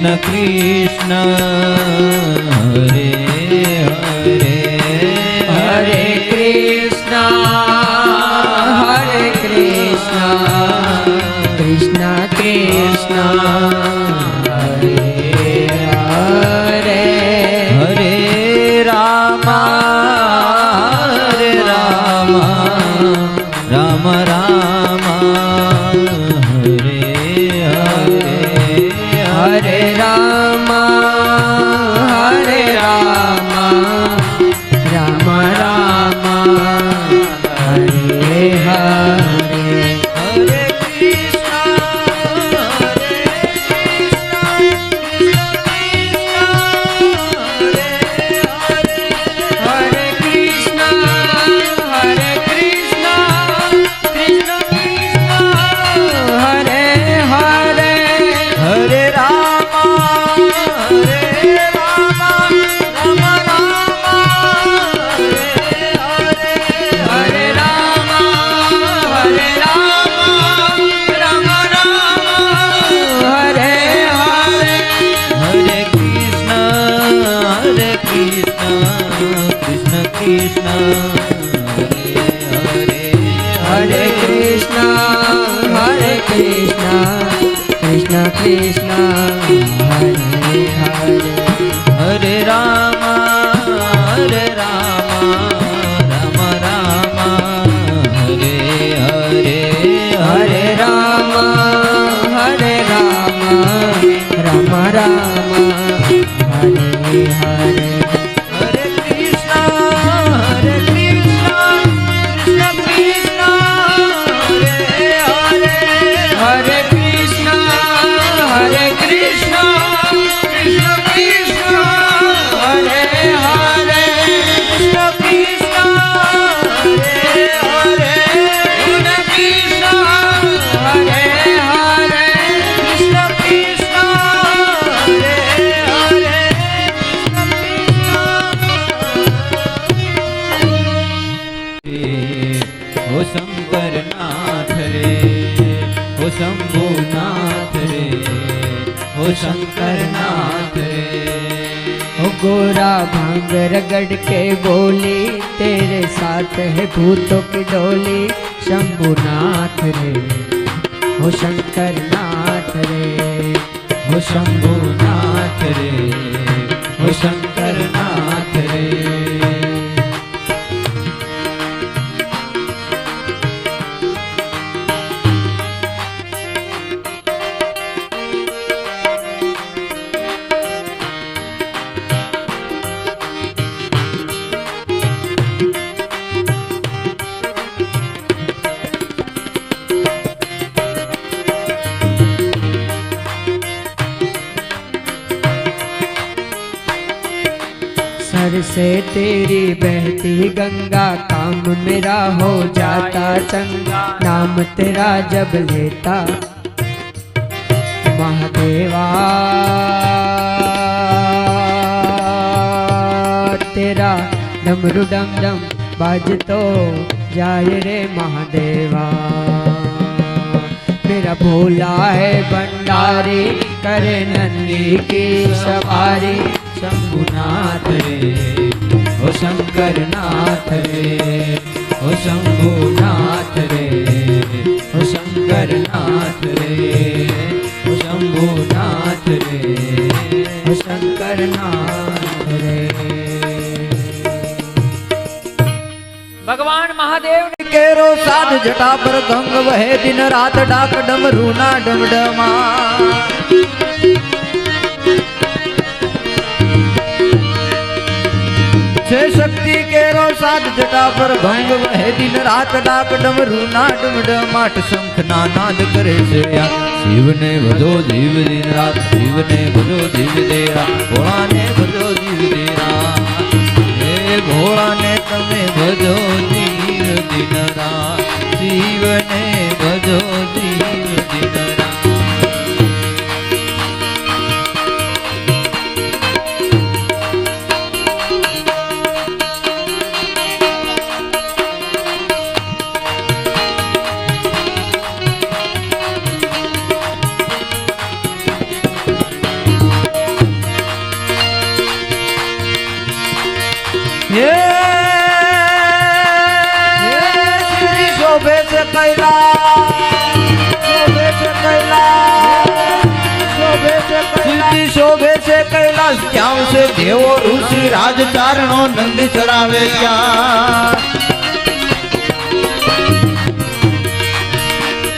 કૃષ્ણ કૃષ્ણ. કૃષ્ણ रगड़ रगड़ के बोली, तेरे साथ है भूतों की डोली। शंभुनाथ रे, हो शंकर नाथ रे, हो शंभुनाथ रे, हो शंकर से तेरी बहती गंगा काम मेरा हो जाता चंगा। नाम तेरा जब लेता महादेवा। तेरा डमरू डम डम बाजतो जाए रे महादेवा। मेरा भोला है भंडारी, करे नंदी की सवारी। શંભુનાથ રે હો શંકરનાથ રે હો શંભુનાથ રે હો શંકરનાથ રે હો શંભુનાથ રે હો શંકરનાથ રે ભગવાન મહાદેવ કેરો સાધ જટા પર ગંગ વહે દિન રાત ડાક ડમરૂના ડમડમા સાધ જટા પર ભંગ વહે દિન રાત ડાક ડમરૂ ના ડમડમાટ શંખ ના નાદ કરે છે શિવને ભજો જીવ દિન રાત શિવને ભજો જીવ દેરા ભોળાને ભજો જીવ દેરા હે ભોળાને તમે ભજો જીવ દિન. રાત શિવને ભજો રાજચારણો નંદ ચડાવે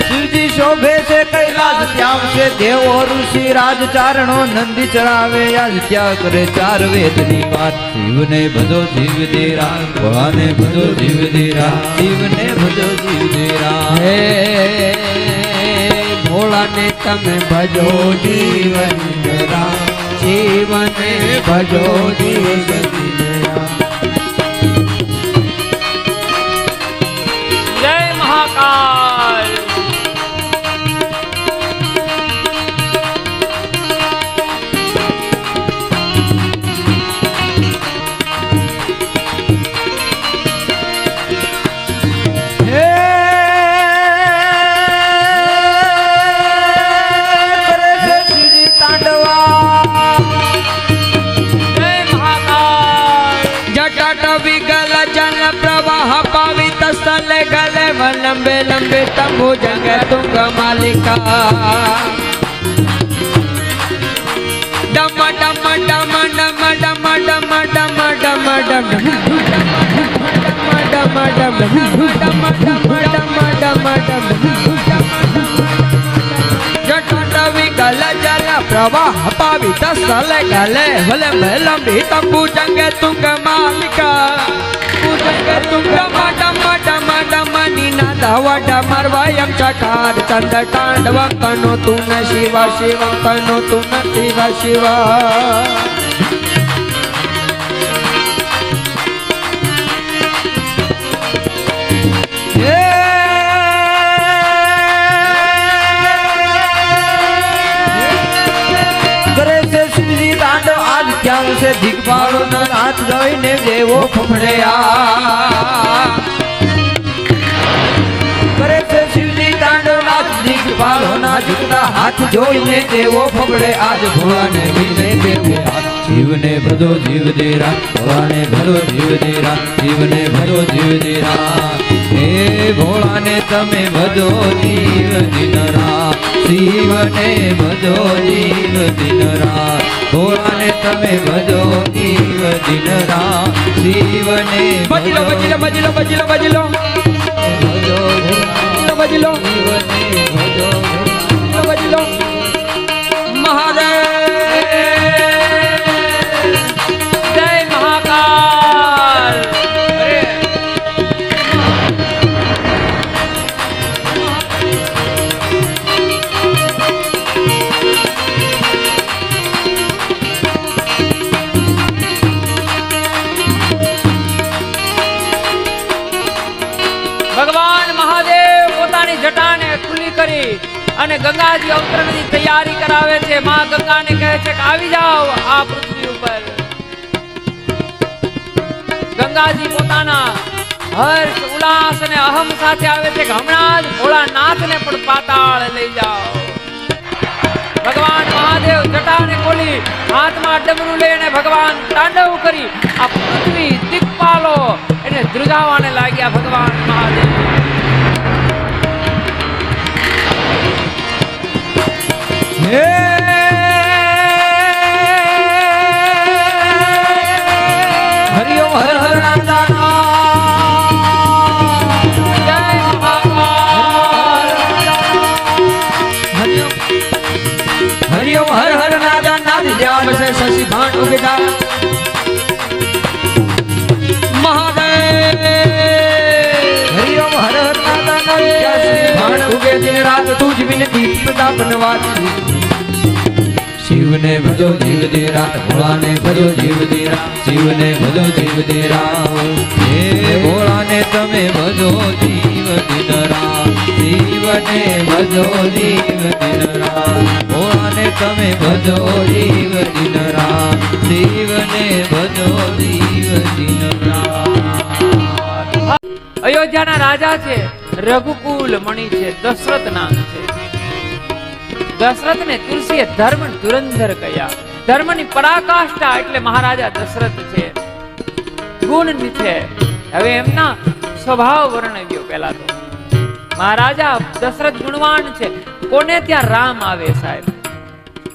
શિવજી શોભે છે, કૈલાસ ત્યાં છે, દેવો ઋષિ રાજચારણો નંદી ચડાવે, આજ ત્યાં કરે ચાર વેદની વાત. શિવને ભજો જીવ દેરા, ભવાને ભજો જીવ દેરા, શિવને ભજો જીવ દેરા. હે, ભોળાને તમે ભજો જીવન રામ જીવને ભજો જીવન લંબે તંબુ જંગ તુંગ માલિકા ડમ ડમ ડમ ડમ ડમ ડમ ડમ ડમ ડમ ડમ ડમ ડમ ડમ ડમ જલ પ્રવાહ પાવિત સ્થલે ગલે ભલે લંબી તંબુ જંગ તુંગ માલિકા જંગ તુંગ ડમ ના ધાવાડા મારવા એમ ચકાર. ચંદ તાંડવ કનો તું ન શિવા, શિવ કનો તું ન શિવા શિવા. ક્યાં છે? દીકભાળો ના હાથ જોઈને જેવો ફફડે આ. હાથ જોઈને તેવો ફગડે આજ ભોળાને વિને દેવે જીવને ભજો જીવ દેરા ભોળાને ભજો જીવ દેરા જીવને ભજો જીવ દેરા હે ભોળાને તમે ભજો જીવ દિનરા શિવને ભજો જીવ દિનરા ભોળાને તમે ભજો જીવ દિનરા શિવને બજલો બજલો બજલો બજલો બજલો બજલો બજલો શિવને ભજો અને ગંગાજી અવતરણની તૈયારી કરાવે છે. માં ગંગાને કહે છે કે આવી જાઓ આ પૃથ્વી ઉપર. ગંગાજી પોતાના હર્ષ, ઉલ્લાસ અને અહમ સાથે આવે છે કે હમણાં જ ભોળાનાથને પણ પાતાળ લઈ જાઓ. ભગવાન મહાદેવ જટાને ખોલી હાથમાં ડમરું લઈને ભગવાન તાંડવ કરી આ પૃથ્વી દિક્પાલો. એને ધ્રુજાવાને લાગ્યા ભગવાન મહાદેવ. રાત તું જ વિનતી પ્રતાપ નવાજ શિવને ભજો જીવ દેરા, ભોળાને ભજો જીવ દેરા શિવને ભજો જીવ દેરા. હે ભોળાને તમે ભજો જીવ દિનરા શિવને ભજો જીવ દિનરા ભોળાને તમે ભજો જીવ દિનરા શિવને ભજો જીવ દિનરા અયોધ્યાના રાજા છે રઘુકુલ મણી છે દશરથ નામ છે. દશરથને તુલસીએ ધર્મ ધુરંધર કહ્યા. ધર્મની પરાકાષ્ઠા એટલે મહારાજા દશરથ છે. ગુણ છે. હવે એમના સ્વભાવ વર્ણવ્યો પહેલા તો. મહારાજા દશરથ ગુણવાન છે. કોને ત્યાં રામ આવે સાહેબ?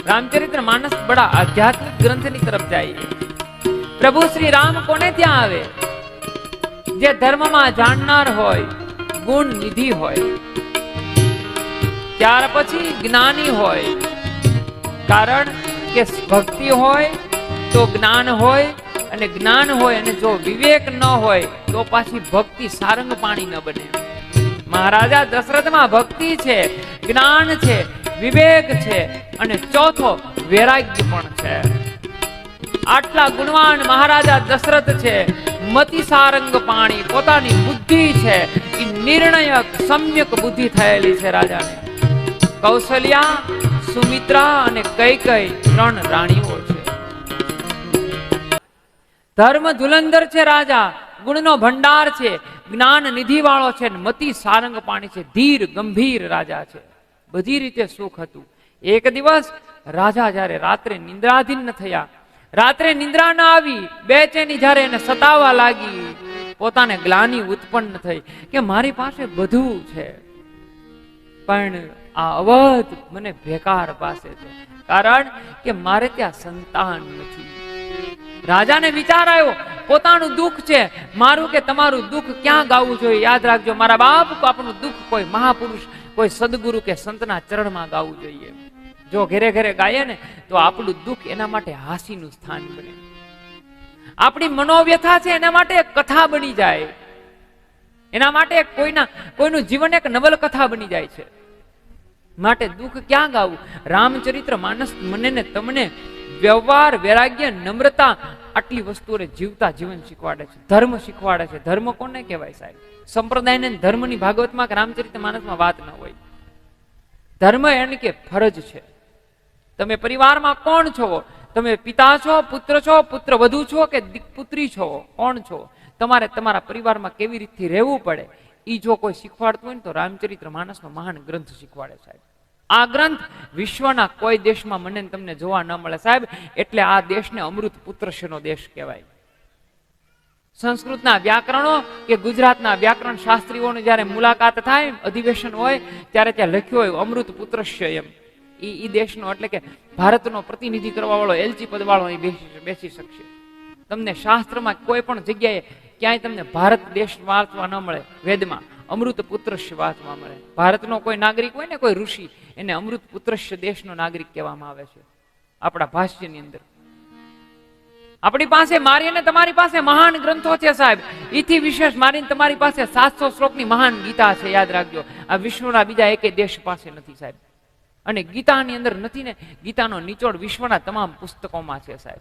રામચરિત્ર માનસ બડા આધ્યાત્મિક ગ્રંથની તરફ જાય પ્રભુ શ્રી રામ કોને ત્યાં આવે? જે ધર્મમાં જાણનાર હોય, ગુણ નિધિ હોય. ત્યાર પછી જ્ઞાની હોય. કારણ કે ભક્તિ હોય તો જ્ઞાન હોય અને જ્ઞાન હોય અને જો વિવેક ન હોય તો પાછી ભક્તિ સારંગ પાણી ન બને. મહારાજા દશરથમાં ભક્તિ છે, જ્ઞાન છે, વિવેક છે અને ચોથો વૈરાગ્ય પણ છે. આટલા ગુણવાન મહારાજા દશરથ છે, મતિ સારંગ પાણી પોતાની બુદ્ધિ છે એ નિર્ણયક, સમ્યક બુદ્ધિ થયેલી છે રાજાને. કૌશલ્યા, સુમિત્રા અને કઈ કઈ ત્રણ રાણીઓ છે. ધર્મ ધુલંદર છે રાજા, ગુણનો ભંડાર છે, જ્ઞાન નિધિ વાળો છે મતિ સારંગ પાણી છે, ધીર ગંભીર રાજા છે. બધી રીતે સુખ હતું. એક દિવસ રાજા જ્યારે રાત્રે નિંદ્રાધીન થયા, રાત્રે નિંદ્રા ના આવી, બેચેની જ્યારે એને સતાવા લાગી, પોતાને ગ્લાની ઉત્પન્ન થઈ કે મારી પાસે બધું છે. પણ આ અવધ મને બેકાર પાસે છે. કારણ કે મારે ત્યાં સંતાન નથી. રાજાને વિચાર આવ્યો, પોતાનું દુઃખ છે. મારું કે તમારું દુઃખ ક્યાં ગાવું જોઈએ? યાદ રાખજો, મારા બાપ આપણું દુઃખ કોઈ મહાપુરુષ, કોઈ સદગુરુ કે સંતના ચરણમાં ગાવું જોઈએ. જો ઘરે ઘરે ગાઈએ ને, તો આપણું દુઃખ એના માટે હાસીનું સ્થાન બને. આપણી મનોવ્યથા છે એના માટે કથા બની જાય. એના માટે કોઈના, કોઈનું જીવન એક નવલકથા બની જાય છે. માટે દુઃખ ક્યાં ગાવું? રામચરિત્ર માનસ મને ને તમને વ્યવહાર, વૈરાગ્ય, નમ્રતા આટલી વસ્તુઓને જીવતા જીવન શીખવાડે છે. ધર્મ શીખવાડે છે. ધર્મ કોને કહેવાય સાહેબ? સંપ્રદાય ને ધર્મની ભાગવતમાં કે રામચરિત માનસમાં વાત ન હોય. ધર્મ એને કે ફરજ છે. તમે પરિવારમાં કોણ છો? તમે પિતા છો, પુત્ર છો, પુત્ર વધુ છો કે પુત્રી છો? કોણ છો? તમારે તમારા પરિવારમાં કેવી રીતથી રહેવું પડે? એ જો કોઈ શીખવાડતું હોય ને તો રામચરિત્ર માનસનો મહાન ગ્રંથ શીખવાડે સાહેબ. આ ગ્રંથ વિશ્વના કોઈ દેશમાં મને તમને જોવા ન મળે. સાહેબ, એટલે આ દેશને અમૃત પુત્રશ્યનો દેશ કહેવાય. સંસ્કૃતના વ્યાકરણો કે ગુજરાતના વ્યાકરણ શાસ્ત્રીઓની જ્યારે મુલાકાત થાય, અધિવેશન હોય, ત્યારે ત્યાં લખ્યું હોય અમૃત પુત્રશ્ય એમ એ એ દેશનો એટલે કે ભારતનો પ્રતિનિધિ કરવા વાળો એલચી પદ વાળો અહીં બેસી બેસી શકશે. તમને શાસ્ત્રમાં કોઈ પણ જગ્યાએ ક્યાંય તમને ભારત દેશ વાંચવા ન મળે, વેદમાં. અમૃત પુત્રશ્ય વાંચવા મળે. ભારતનો કોઈ નાગરિક હોય ને, કોઈ ઋષિ, એને અમૃત પુત્રશ્ય દેશનો નાગરિક કહેવામાં આવે છે. આપણા ભાષ્યની અંદર. આપણી પાસે મારી અને તમારી પાસે મહાન ગ્રંથો છે, સાહેબ. ઈથી વિશેષ મારી તમારી પાસે સાતસો શ્લોકની મહાન ગીતા છે, યાદ રાખજો. આ વિષ્ણુના બીજા એકે દેશ પાસે નથી, સાહેબ. અને ગીતાની અંદર નથી ને, ગીતાનો નિચોડ વિશ્વના તમામ પુસ્તકોમાં છે, સાહેબ.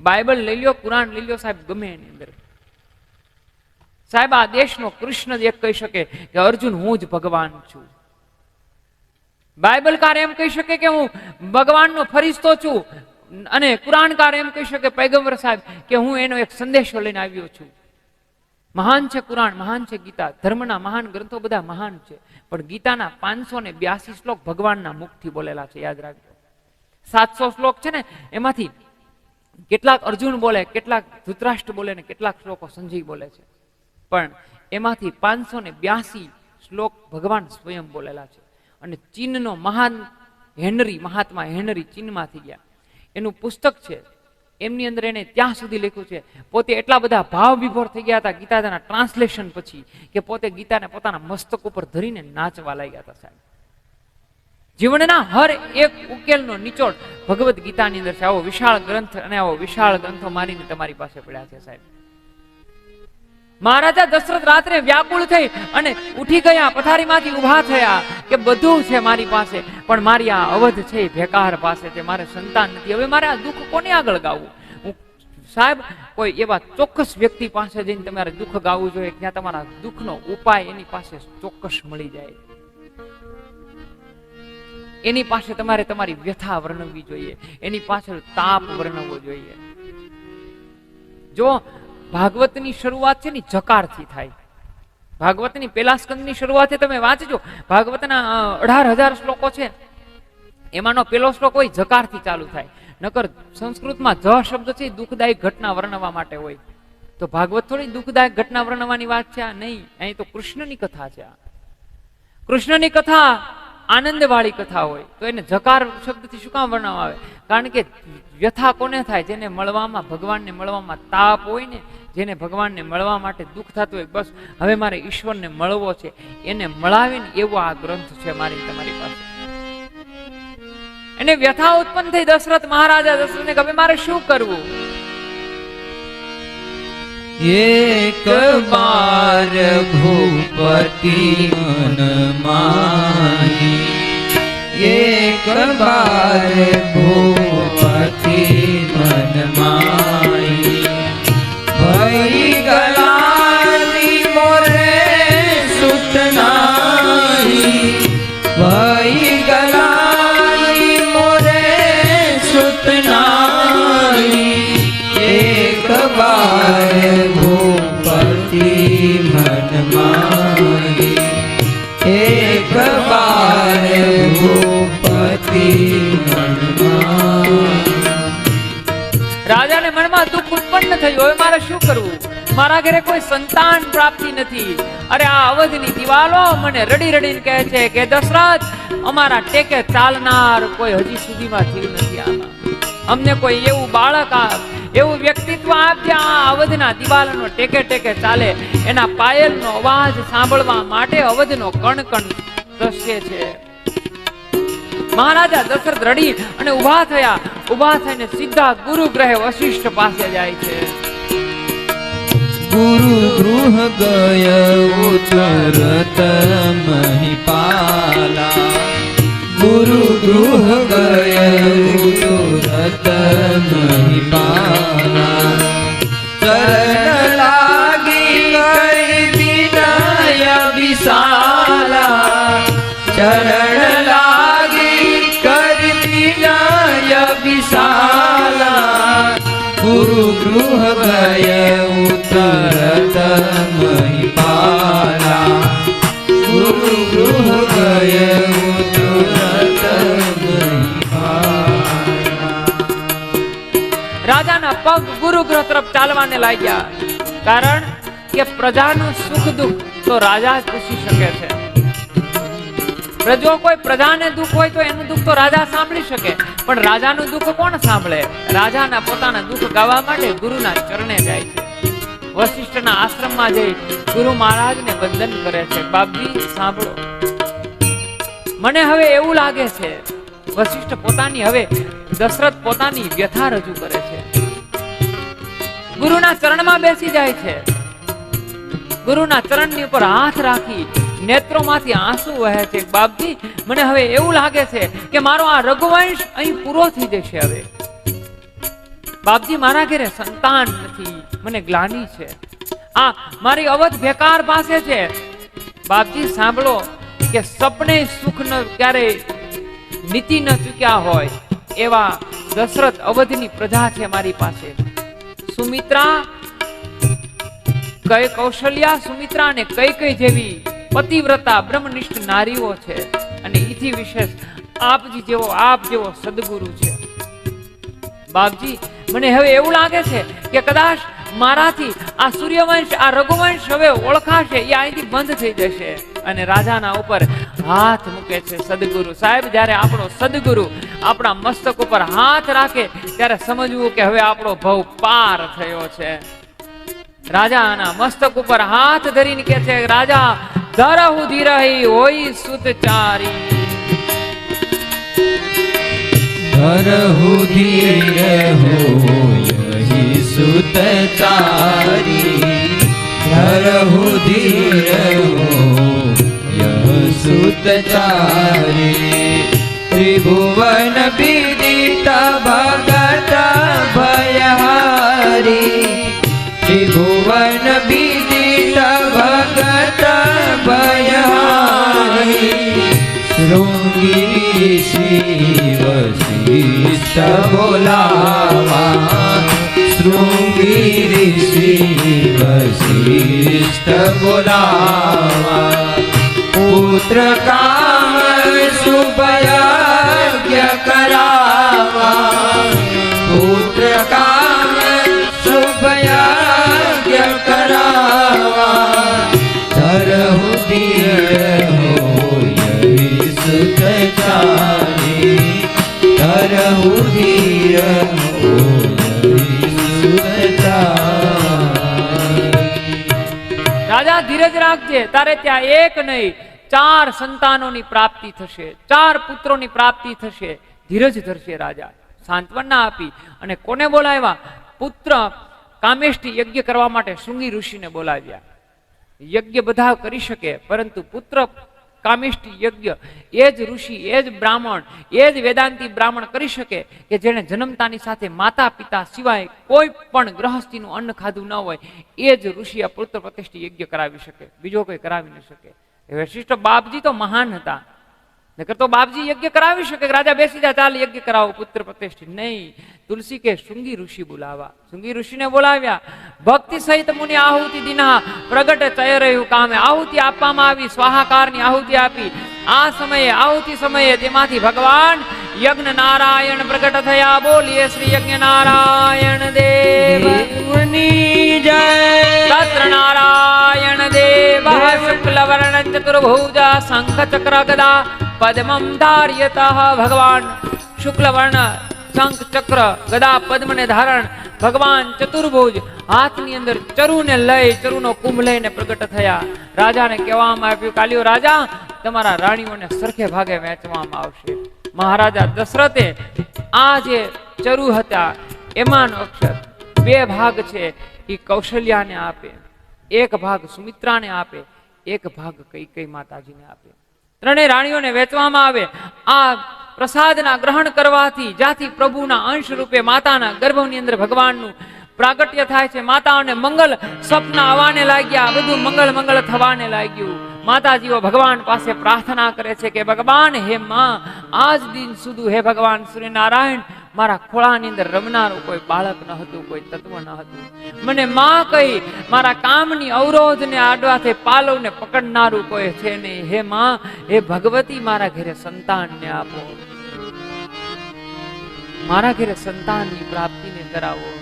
બાઇબલ લઈ લ્યો, કુરાન લઈ લ્યો, સાહેબ, ગમે એની અંદર. સાહેબ, આ દેશનો કૃષ્ણ એક કહી શકે કે અર્જુન હું જ ભગવાન છું. બાઇબલકાર એમ કહી શકે કે હું ભગવાનનો ફરિશ્તો છું. અને કુરાનકાર એમ કહી શકે, પૈગંબર સાહેબ, કે હું એનો એક સંદેશો લઈને આવ્યો છું. મહાન છે કુરાન, મહાન છે ગીતા, ધર્મના મહાન ગ્રંથો બધા મહાન છે. પણ ગીતાના પાંચસો ને બ્યાસી શ્લોક ભગવાનના મુખથી બોલેલા છે, યાદ રાખજો. સાતસો શ્લોક છે ને, એમાંથી કેટલાક અર્જુન બોલે, કેટલાક ધૃતરાષ્ટ્ર બોલે ને કેટલાક શ્લોકો સંજય બોલે છે. પણ એમાંથી પાંચસો ને બ્યાસી શ્લોક ભગવાન સ્વયં બોલેલા છે. અને ચીનનો મહાન હેનરી, મહાત્મા હેનરી ચીનમાંથી ગયા. એનું પુસ્તક છે. એમની અંદર એને ત્યાં સુધી લખ્યું છે. પોતે એટલા બધા ભાવ વિભોર થઈ ગયા હતા ગીતાના ટ્રાન્સલેશન પછી કે પોતે ગીતાને પોતાના મસ્તક ઉપર ધરીને નાચવા લાગ્યા હતા સાહેબ. જીવનના હર એક ઉકેલનો નિચોડ ભગવદ્ ગીતાની અંદર છે. આવો વિશાળ ગ્રંથ અને આવો વિશાળ ગ્રંથો મારીને તમારી પાસે પડ્યા છે સાહેબ. મહારાજા દશરથ રાત્રે વ્યાકુળ થઈ અને ઉઠી ગયા, પથારીમાંથી ઊભા થયા કે બધું છે મારી પાસે, પણ મારી આ અવધ છે ભેકાર પાસે છે, મારે સંતાન નથી. હવે મારે આ દુઃખ કોને આગળ ગાવું? હું સાહેબ, કોઈ એવા ચોક્કસ વ્યક્તિ પાસે જઈને તમારે દુઃખ ગાવું જોઈએ જ્યાં તમારા દુઃખનો ઉપાય એની પાસે ચોક્કસ મળી જાય. એની પાસે તમારે તમારી વ્યથા વર્ણવવી જોઈએ, એની પાછળ તાપ વર્ણવવો જોઈએ. જો ભાગવતની શરૂઆત છે ને જકારથી થાય. ભાગવતની પેલા સ્કંદની શરૂઆત તમે વાંચજો. ભાગવતના અઢાર હજાર શ્લોકો છે. એમાંનો પેલો શ્લોક હોય, જકારથી ચાલુ થાય. નકર સંસ્કૃતમાં જ શબ્દ છે દુઃખદાયક ઘટના વર્ણવા માટે હોય. તો ભાગવત થોડી દુઃખદાયક ઘટના વર્ણવાની વાત છે, આ નહીં. અહીં તો કૃષ્ણની કથા છે આ. કૃષ્ણની કથા આનંદવાળી કથા હોય, તો એને જકાર શબ્દથી શું કામ વર્ણવવામાં આવે? કારણ કે વ્યથા કોને થાય? જેને મળવામાં, ભગવાનને મળવામાં તાપ હોય ને, જેને ભગવાનને મળવા માટે દુઃખ થતું હોય, બસ હવે મારે ઈશ્વરને મળવો છે, એને મળાવીને એવો આ ગ્રંથ છે મારી, તમારી પાસે. એને વ્યથા ઉત્પન્ન થઈ દશરથ મહારાજા દશરથને કે મારે શું કરવું? એક બાર ભૂપતિ મન માહી એક બાર ભૂપતિ થયું. હવે મારે શું કરવું? મારા ઘરે કોઈ સંતાન પ્રાપ્તિ નથી. અરે આ અવધની દિવાલો મને રડી રડીને કહે છે કે દશરથ, અમારા ટેકે ચાલનાર કોઈ હજી સુધીમાં જીવ નથી આમાં. અમને કોઈ એવું બાળક આપ એવું વ્યક્તિત્વ આપ જે આ અવધના દિવાલનો ટેકે ટેકે ચાલે. એના પાયલનો અવાજ સાંભળવા માટે અવધનો કણ કણ દ્રશ્ય છે. મહારાજા દશરથ રડી અને ઊભા થયા. ઊભા થઈને સીધા ગુરુ ગ્રહે વશિષ્ઠ પાસે જાય છે. ગુરુ ગૃહ ગય ઉતરત મહિપાલા. ગુરુ ગૃહ ગય ઉતરત મહિપાલા. ગૃહ ગય ગુરુ ગૃહ રાજાના પગ ગુરુગ્રહ તરફ ચાલવાને લાગ્યા. કારણ કે પ્રજાનું સુખ દુઃખ તો રાજા જ પૂછી શકે છે. જો કોઈ પ્રજાને દુઃખ હોય તો એનું દુઃખ તો રાજા સાંભળી શકે. પણ રાજાનું દુઃખ કોણ સાંભળે? રાજાના પોતાના દુઃખ ગાવા માટે ગુરુના ચરણે જાય છે. વશિષ્ઠના આશ્રમમાં જઈ ગુરુ મહારાજને વંદન કરે છે. બાપજી, સાંભળો. મને હવે એવું લાગે છે, વશિષ્ઠ પોતાની હવે દશરથ પોતાની વ્યથા રજૂ કરે છે. ગુરુના ચરણમાં બેસી જાય છે. ગુરુના ચરણની ઉપર હાથ રાખી નેત્રોમાંથી આંસુ વહે છે. બાપજી, મને હવે એવું લાગે છે કે મારો આ રઘુવંશ અહીં પૂરો થઈ જશે હવે. બાપજી, મારા ઘરે સંતાન નથી. મને ગ્લાની છે. આ મારી અવધ બેકાર પાસે છે. બાપજી, સાંભળો કે સપને સુખ ન ક્યારે નીતિ ન ચૂક્યા હોય એવા દશરથ અવધની પ્રજા છે મારી પાસે. સુમિત્રા, કઈ કૌશલ્યા સુમિત્રા અને કઈ કઈ જેવી પતિવ્રતા બ્રહ્મનિષ્ઠ નારીઓ છે અને ઈથી વિશેષ આપજી જેવો, આપ જેવો સદગુરુ છે. બાપજી, મને હવે એવું લાગે છે કે કદાચ મારાથી આ સૂર્યવંશ, આ રઘુવંશ હવે ઓળખાશે, એ અહીંથી બંધ થઈ જશે. અને રાજાના ઉપર હાથ મૂકે છે સદગુરુ. સાહેબ, જ્યારે આપણો સદગુરુ આપણા મસ્તક ઉપર હાથ રાખે, ત્યારે સમજવું કે હવે આપણો ભવ પાર થયો છે. રાજાના મસ્તક ઉપર હાથ ધરીને કે છે, રાજા ધરહુ ધીરહી હોય સુતચારી ધીર હો યહી સુત ચારી. ધરહુ ધીર હો યહ સુત ચારી. ત્રિભુવન વિદિત ભગત ભયહારી. શિષ્ટ બોલાવા શૃંગી શિવ શિષ્ટ બોલાવા પુત્ર કામ શુભયજ્ઞ કરાવા પુત્ર કામ ધીરજ રાખજે, તારે ત્યાં એક નહીં, ચાર સંતાનોની પ્રાપ્તિ થશે, ચાર પુત્રોની પ્રાપ્તિ થશે. ધીરજ ધરશે રાજા, સાંત્વના આપી અને કોને બોલાવ્યા? પુત્ર કામેષ્ટી યજ્ઞ કરવા માટે શૃંગી ઋષિને બોલાવ્યા. યજ્ઞ બધા કરી શકે, પરંતુ પુત્ર કામિષ્ટી યજ્ઞ. એ જ ઋષિ, એ જ બ્રાહ્મણ, એ જ વેદાંતિ બ્રાહ્મણ કરી શકે કે જેણે જન્મતાની સાથે માતા પિતા સિવાય કોઈ પણ ગ્રહસ્થીનું અન્ન ખાધું ન હોય. એ જ ઋષિ આ પુત્ર પ્રતિષ્ઠિત યજ્ઞ કરાવી શકે, બીજો કોઈ કરાવી ન શકે. એ વશિષ્ઠ બાપજી તો મહાન હતા. નકર તો બાપજી યજ્ઞ કરાવી શકે કે રાજા બેસી જા ચાલ યજ્ઞ કરાવો પુત્ર પ્રતિષ્ઠિત નહીં તુલસી કે શૃંગી ઋષિ બોલાવા શૃંગી ઋષિને બોલાવ્યા ભક્તિ સહિત મુનિ આહુતિ દિના પ્રગટ ચય રહ્યું કામે આહુતિ આપવામાં આવી સ્વાહાકારની આહુતિ આપી આ સમયે આહુતિ સમયે તેમાંથી ભગવાન યજ્ઞ નારાયણ પ્રગટ થયા બોલીએ શ્રી યજ્ઞ નારાયણ દેવ દેવની જય તત્ર નારાયણ દેવ શુક્લ વર્ણ ચતુર્ભુજ શંખ ચક્ર ગદા પદ્મમ ધાર્યત ભગવાન શુક્લ વર્ણ શંખ ચક્ર ગદા પદ્મને ધારણ ભગવાન ચતુર્ભુજ હાથની અંદર ચરુને લઈ ચરુનો કુંભ લઈને પ્રગટ થયા રાજાને કહેવામાં આવ્યું કાલિયો રાજા તમારા રાણીઓને સરખે ભાગે વહેંચવામાં આવશે મહારાજા દશરથે આ જે ચરુ હતા એમાંનો અક્ષર બે ભાગ છે એ કૌશલ્યાને આપે એક ભાગ સુમિત્રાને આપે એક ભાગ કઈ કઈ માતાજીને આપે ત્રણેય રાણીઓને વેચવામાં આવે. આ પ્રસાદના ગ્રહણ કરવાથી જ્યાંથી પ્રભુના અંશ રૂપે માતાના ગર્ભની અંદર ભગવાનનું પ્રાગટ્ય થાય છે માતાઓને મંગલ સપના આવવાને લાગ્યા, બધું મંગળ મંગળ થવાને લાગ્યું. માતાજીઓ ભગવાન પાસે પ્રાર્થના કરે છે કે ભગવાન, હે માં, આજ દિન સુધી હે ભગવાન સૂર્યનારાયણ મારા ખોળાની અંદર રમનારું કોઈ બાળક ન હતું, કોઈ તત્વ ન હતું. મને માં કહી, મારા કામની અવરોધને આડવાથી પાલવને પકડનારું કોઈ છે નહીં. હે માં, હે ભગવતી, મારા ઘરે સંતાનને આપો. મારા ઘરે સંતાનની પ્રાપ્તિને કરાવો.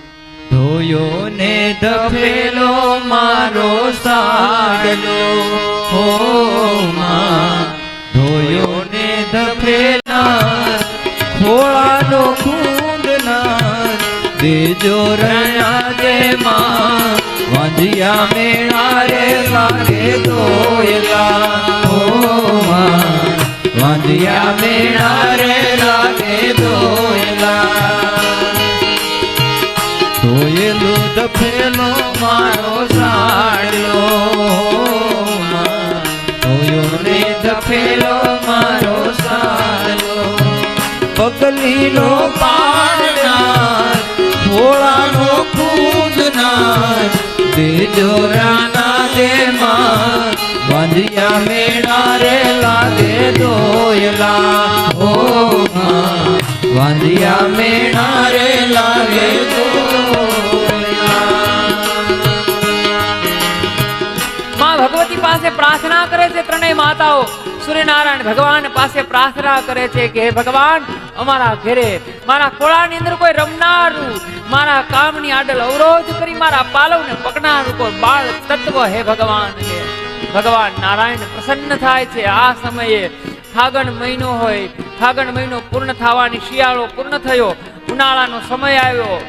ધોયો ને ધફેલો મારો સાડલો. હો માં ધોયો ને ધફેલા ખોળાનો ખૂંદના દેજો રણ્યા જે માં વાંધિયા મેળા રે લાગે દોયલા હો માં વાંધિયા મેળા રે લાગે દોયલા દેજો રાના દે માં. બાંધિયા મેળા રે લાગે દોયલા. હો માં. વાંધિયા મેળા રે લાગે માં પાસે પ્રાર્થના કરે છે ત્રણેય માતાઓ. સૂર્યનારાયણ ભગવાન પાસે પ્રાર્થના કરે છે કે, હે ભગવાન, અમારા ઘરે મારા ખોળાની અંદર કોઈ રમનારું મારા કામની આડલ અવરોધ કરી મારા પાલવને પકડનારું કોઈ બાળ તત્વ, હે ભગવાન છે ભગવાન નારાયણ પ્રસન્ન થાય છે. આ સમયે ફાગણ મહિનો હોય, ફાગણ મહિનો પૂર્ણ થવાની શિયાળો પૂર્ણ થયો, ઉનાળાનો સમય આવ્યો.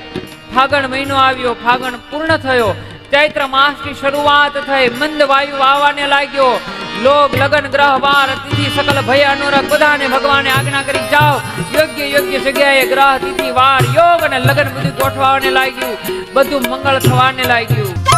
ફાગણ મહિનો આવ્યો, ફાગણ પૂર્ણ થયો. ચૈત્ર માસની શરૂઆત થઈ. મંદ વાયુ આવવાને લાગ્યો. લોક લગન, ગ્રહ, વાર તિથિ સકલ, ભય, અનુરગ બધાને ભગવાને આજ્ઞા કરી જાઓ. યોગ્ય યોગ્ય જગ્યાએ ગ્રહ, તિથિ, વાર, યોગ અને લગન બધું ગોઠવાને લાગ્યું. બધું મંગળ થવાને લાગ્યું.